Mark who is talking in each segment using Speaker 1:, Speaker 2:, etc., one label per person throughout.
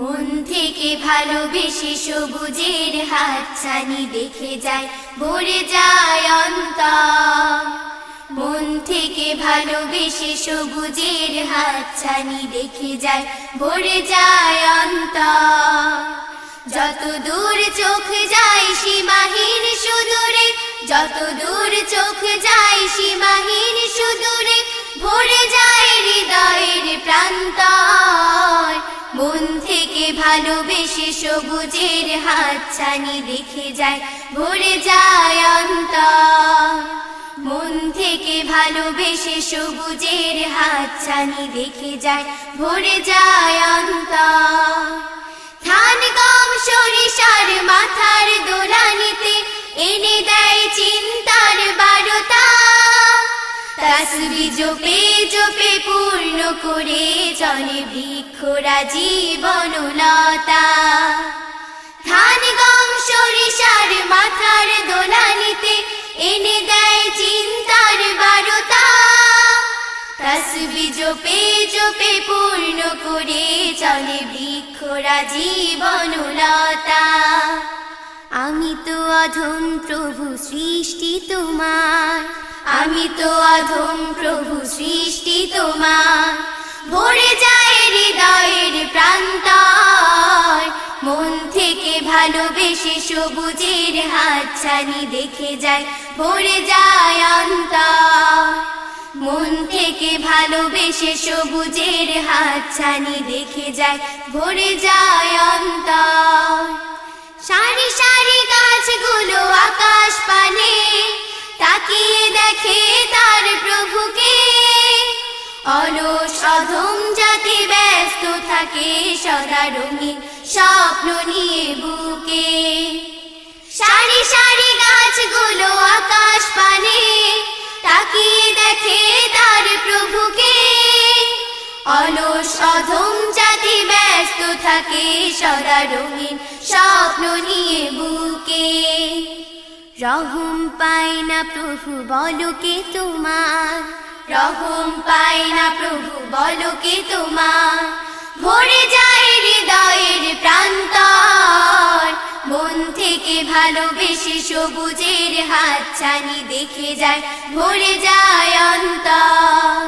Speaker 1: মন থেকে ভালোবেসে সবুজের হাত ছানি দেখে যায়, ভরে যায় অন্তর। মন থেকে ভালোবেসে সবুজের হাত ছানি দেখে যায়, ভরে যায় অন্তর। যত দূর চোখ যায় সীমাহীন সুদূরে, যত দূর চোখ যায় সীমাহীন সুদূরে, ভরে যায় হৃদয়ের থেকে ভালোবেসে সবুজের হাত ছানি দেখে যায়, ভরে যায় অন্তর। মন থেকে ভালোবেসে সবুজের হাত ছানি দেখে যায়, ভরে যায় অন্তর। ধান গম সরিষার মাথার দোলানিতে এনে দেয় চিন্তার তাসবি জপে জপে পূর্ণ করে চলে বৃক্ষরা জীবনলতা ধান, গম, সরিষার মাথার দোলানিতে এনে দেয় চিন্তার বারতা। তসবি জপে জপে পূর্ণ করে চলে বৃক্ষরা জীবনলতা আমি তো অধম প্রভু সৃষ্টি তোমার। আমি তো অধম প্রভু সৃষ্টি তোমার। ভরে যায় হৃদয়ের প্রান্তর। মন থেকে ভালোবেসে সবুজের হাত ছানি দেখে যায়, ভরে যায় অন্তর। মন থেকে ভালোবেসে সবুজের হাত ছানি দেখে যায়, ভরে যায় অন্তর। সারি সারি গাছগুলো আকাশ অলস অধম জাতি ব্যস্ত থাকে সদা রঙিন স্বপ্ন নিয়ে বুকে। সারি সারি গাছগুলো আকাশ পানে, তাকিয়ে দেখে তার প্রভুকে। অলস অধম জাতি ব্যস্ত থাকে সদা রঙিন স্বপ্ন নিয়ে বুকে। রহম পায় না প্রভু বলো কে তোমার? রহম পায় না প্রভু, বলো কে তোমার? ভরে যায় হৃদয়ের প্রান্তর। মন থেকে ভালোবেসে সবুজের হাত ছানি দেখে যায়, ভরে যায় অন্তর।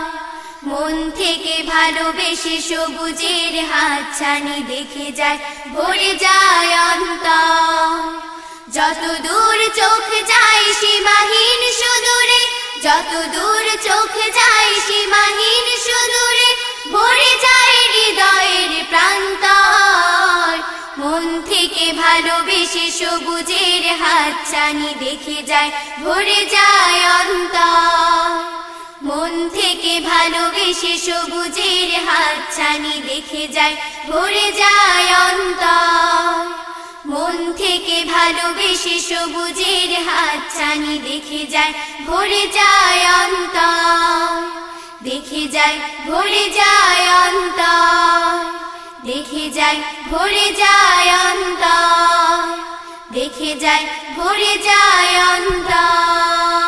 Speaker 1: মন থেকে ভালোবেসে সবুজের হাত ছানি দেখে যায়, ভরে যায় অন্তর। যত দূর চোখ যায় সীমাহীন সুদূরে যত দূর চোখ যায় সীমাহীন সুদূরে, ভরে যায় হৃদয়ের প্রান্তর। মন থেকে ভালোবেসে সবুজের হাত ছানি দেখে যায়, ভরে যায় অন্তর। মন থেকে ভালোবেসে সবুজের হাত ছানি দেখে যায়, ভরে যায় অন্তর। থেকে ভালোবেসে সবুজের হাত ছানি দেখে যায়, ভরে যায় অন্তর। দেখে যায়, ভরে যায় অন্তর। দেখে যায়, ভরে যায় অন্তর। দেখে যায়, ভরে যায় অন্তর।